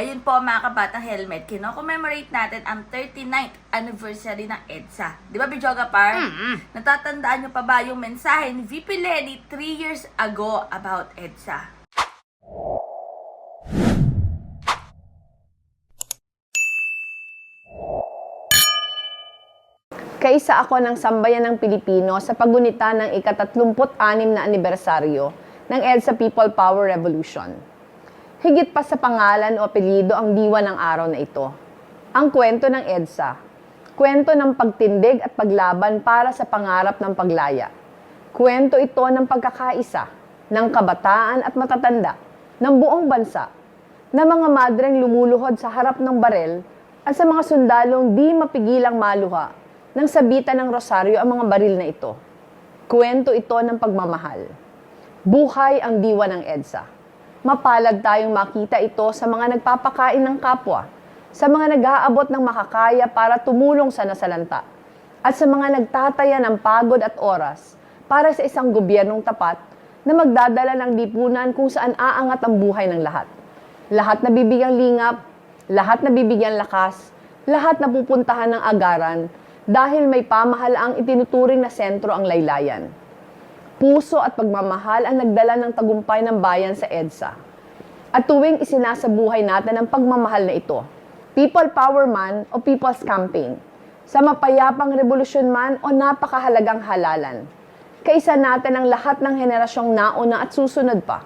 Ayun po mga kabatang helmet, kino-commemorate natin ang 39th anniversary ng EDSA. Di ba, Bijoga Par? Mm-mm. Natatandaan nyo pa ba yung mensahe ni VP Lenny 3 years ago about EDSA? Kaisa ako ng sambayan ng Pilipino sa pagunita ng ikatatlumput-anim na anibersaryo ng EDSA People Power Revolution. Higit pa sa pangalan o apelyido ang diwa ng araw na ito. Ang kwento ng EDSA. Kwento ng pagtindig at paglaban para sa pangarap ng paglaya. Kwento ito ng pagkakaisa, ng kabataan at matatanda, ng buong bansa, na mga madreng lumuluhod sa harap ng barel at sa mga sundalong di mapigilang maluha nang sabitan ng rosaryo ang mga baril na ito. Kwento ito ng pagmamahal. Buhay ang diwa ng EDSA. Mapalad tayong makita ito sa mga nagpapakain ng kapwa, sa mga nag-aabot ng makakaya para tumulong sa nasalanta, at sa mga nagtataya ng pagod at oras para sa isang gobyernong tapat na magdadala ng lipunan kung saan aangat ang buhay ng lahat. Lahat na bibigyang lingap, lahat na bibigyang lakas, lahat na pupuntahan ng agaran dahil may pamahalaang itinuturing na sentro ang laylayan. Puso at pagmamahal ang nagdala ng tagumpay ng bayan sa EDSA. At tuwing isinasabuhay natin ang pagmamahal na ito, People Power man o People's Campaign, sa mapayapang revolusyon man o napakahalagang halalan, kaisa natin ang lahat ng henerasyong nauna at susunod pa,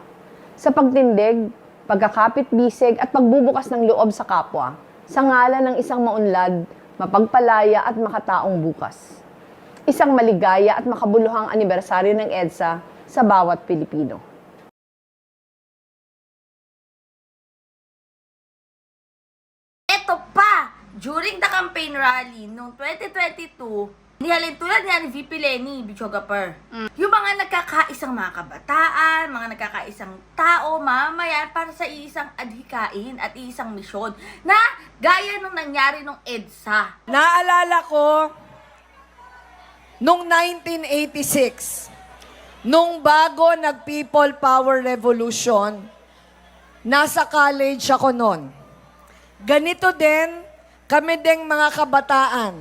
sa pagtindig, pagkakapit-bisig at pagbubukas ng loob sa kapwa, sa ngalan ng isang maunlad, mapagpalaya at makataong bukas. Isang maligaya at makabuluhang anibersaryo ng EDSA sa bawat Pilipino. Eto pa! During the campaign rally noong 2022, nihalin tulad nga ni VP Lenny, Bichoga Per. Yung mga nagkakaisang mga kabataan, mga nagkakaisang tao, mamayan para sa iisang adhikain at iisang misyon na gaya nung nangyari nung EDSA. Naalala ko, nung 1986, nung bago nag-People Power Revolution, nasa college ako noon. Ganito din, kami ding mga kabataan,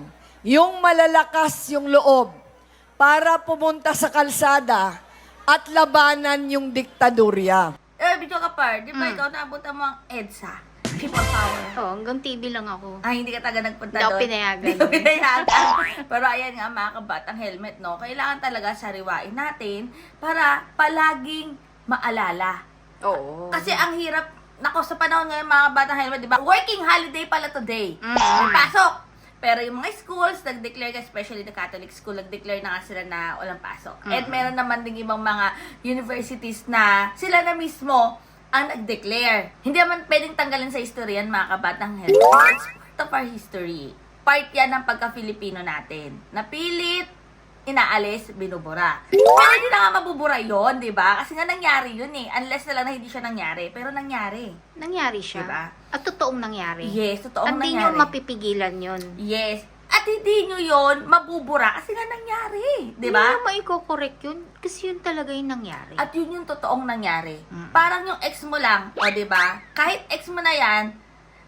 yung malalakas yung loob para pumunta sa kalsada at labanan yung diktadurya. Eh, Bichoga Per, di ba ikaw naabutan mo ang EDSA? People Power. Oh, hanggang TV lang ako. Ay, hindi ka taga nagpunta Hindi ako doon. pinayagan. Hindi ko pinayagan. Pero ayan nga, mga kabatang helmet, no? Kailangan talaga sariwain natin para palaging maalala. Oo. Kasi ang hirap, nako sa panahon ngayon mga kabatang helmet, di ba? Working holiday pala today. Mm. Pasok. Pero yung mga schools, nag-declare, especially the Catholic school, nag-declare na nga sila na walang pasok. At meron naman ding ibang mga universities na sila na mismo ang nag-declare. Hindi naman pwedeng tanggalin sa history yan, mga kabatang helmet. It's part of our history. Part yan ng pagka-Filipino natin. Napilit, inaalis, binubura. Pero hindi na nga mabubura yon di ba? Kasi nga nangyari yun eh. Unless na lang na hindi siya nangyari. Pero nangyari. Nangyari siya. Diba? At totoong nangyari. Yes, totoong At di nyo nangyari. mapipigilan yun. Yes. At hindi nyo yon mabubura kasi nga nangyari. Di ba? Hindi nyo maiko-correct yun. Kasi yun talaga yung nangyari. At yun yung totoong nangyari. Mm. Parang yung ex mo lang, o di ba? Kahit ex mo na yan,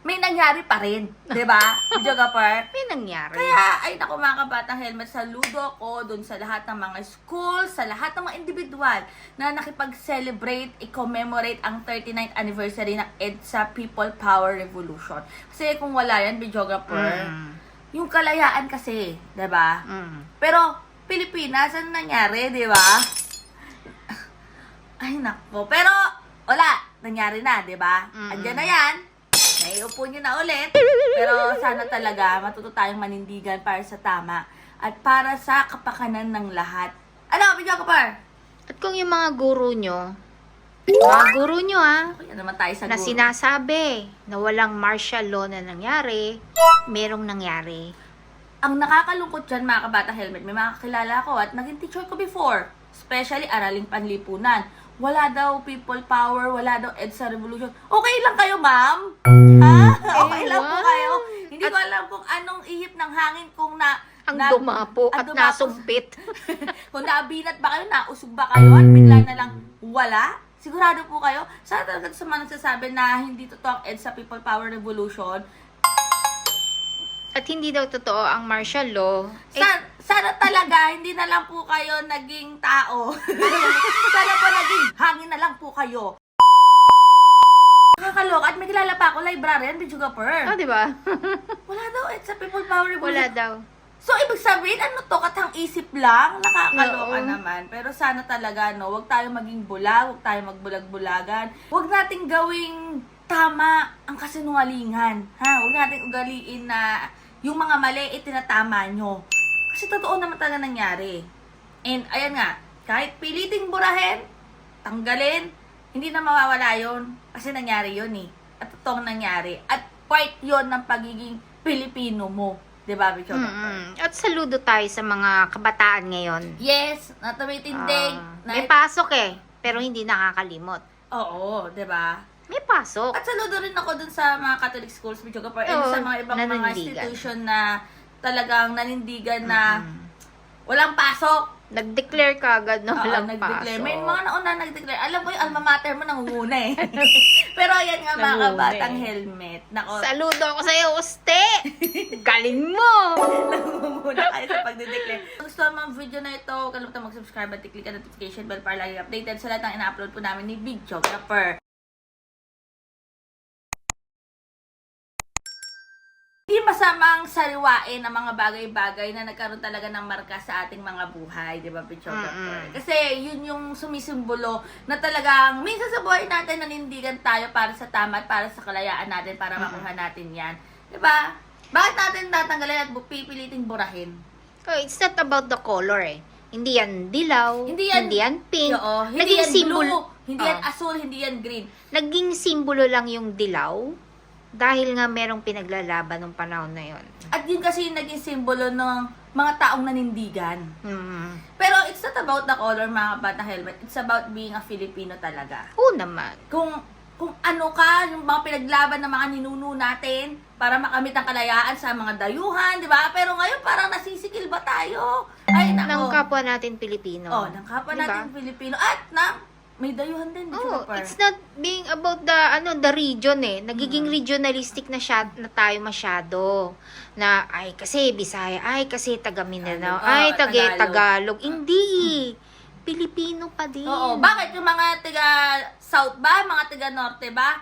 may nangyari pa rin. Di ba? Joga par. may nangyari. Kaya, ay naku mga kabatang helmet, saludo ko dun sa lahat ng mga school, sa lahat ng mga individual na nakipag-celebrate, i-commemorate ang 39th anniversary ng EDSA People Power Revolution. Kasi kung wala yan, videographer, Mm. Yung kalayaan kasi, 'di ba? Mm. Pero, Pilipinas, ano nangyari, di ba? Ay, nako. Pero, wala. Nangyari na, di ba? Mm-mm. Andiyan na yan. Naiupo nyo na ulit. Pero, sana talaga matuto tayong manindigan para sa tama at para sa kapakanan ng lahat. Ano, Bidyo Kapar? At kung yung mga guru nyo, mga guru nyo ah, Kaya naman tayo sa na sinasabi na walang martial law na nangyari, merong nangyari. Ang nakakalungkot dyan, mga kabata helmet, may mga kakilala ko at naging teacher ko before. Especially araling panlipunan. Wala daw people power, wala daw EDSA revolution. Okay lang kayo, ma'am? Ha? Okay lang po kayo. Hindi ko alam kung anong ihip ng hangin kung na... Ang na- dumapo ang at dumapo- nasumpit. kung nabinat ba kayo, nausog ba kayo, at bigla na lang wala. Sigurado po kayo, sa talaga sa mga nagsasabi na hindi totoo ang EDSA People Power Revolution, At hindi daw totoo ang martial law. Eh, Sa, sana talaga, hindi na lang po kayo naging tao. sana po naging hangin na lang po kayo. Nakakaloka. At may kilala pa ako, librarian, videographer. oh, di ba? Wala daw, it's a people power revolution. Wala daw. So, ibig sabihin, ano to, katang isip lang? Nakakaloka Oo. naman. Pero sana talaga, no, wag tayo maging bulag, wag tayo magbulag-bulagan. Wag nating gawing tama ang kasinungalingan. Ha? Wag nating ugaliin na yung mga mali, itinatama nyo. Kasi totoo naman talaga nangyari. And, ayan nga, kahit piliting burahin, tanggalin, hindi na mawawala yon Kasi nangyari yon eh. At totoong nangyari. At part yon ng pagiging Pilipino mo. 'Di ba, Bicho? Mm-mm. At saludo tayo sa mga kabataan ngayon. Yes, natumitindig. Ah, na, may pasok eh, pero hindi nakakalimot. Oo, 'di ba? May pasok. At saludo rin ako dun sa mga Catholic schools, Bicho Kapar, and sa mga ibang mga institution na talagang nanindigan na walang pasok. Nag-declare ka agad na Oo, walang nag-declare. pasok. May mga nauna nag-declare. Alam ko yung alma mater mo nangunguna eh. Pero ayan nga mga Nangunguna kabatang helmet. Nako, Saludo ako sa'yo, Uste! Galing mo! muna kayo sa pagde-declare. Kung gusto mo ang video na ito, huwag kalimutan mag-subscribe at i-click ang notification bell para lagi updated sa lahat ng ina-upload po namin ni Big Geographer. Hindi masamang sariwain ang mga bagay-bagay na nagkaroon talaga ng marka sa ating mga buhay, di ba, Geographer? Mm-mm. Kasi yun yung sumisimbolo na talagang minsan sa buhay natin nanindigan tayo para sa tama at para sa kalayaan natin, para makuha natin yan. Di ba? Bakit natin tatanggalin at pipiliting burahin? Oh, it's not about the color eh. Hindi yan dilaw, Hindi yan- pink. Oo, hindi Naging yan symbol- blue, hindi yan Oh. asul, hindi yan green. Naging simbolo lang yung dilaw dahil nga merong pinaglalaban ng panahon na yon. At yun kasi yung naging simbolo ng mga taong nanindigan. Hmm. Pero it's not about the color, mga bata helmet. It's about being a Filipino talaga. Oo naman. Kung kung ano ka, yung mga pinaglaban ng mga ninuno natin para makamit ang kalayaan sa mga dayuhan, di ba? Pero ngayon parang nasisikil ba tayo? Ay, Ng nako. kapwa natin Pilipino. Oh, ng kapwa Di ba? natin Pilipino. At na, may dayuhan din. di Oh, ba, par? it's not being about the ano the region eh. Nagiging regionalistic na siya na tayo masyado. Na ay kasi Bisaya, ay kasi taga. Mindanao, ay Oo, taga Tagalog. Tagalog. Hindi. Pilipino pa din. Oo, bakit yung mga taga South ba, mga taga Norte ba,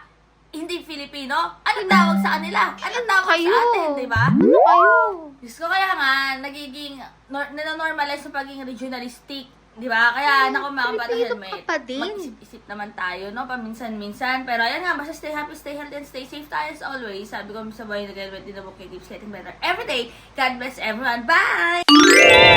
hindi Filipino? Anong tawag sa kanila? Anong tawag kayo? sa atin, di ba? Ano kayo? Diyos ko kaya nga, nagiging, nor, nananormalize yung pagiging regionalistic. Di ba? Kaya, naku mga bata Pilipino helmet. pa din. Mag-isip-isip naman tayo, no? Paminsan-minsan. Pero ayan nga, basta stay happy, stay healthy, and stay safe tayo as always. Sabi ko sa buhay na helmet, din na book keeps getting better every day. God bless everyone. Bye!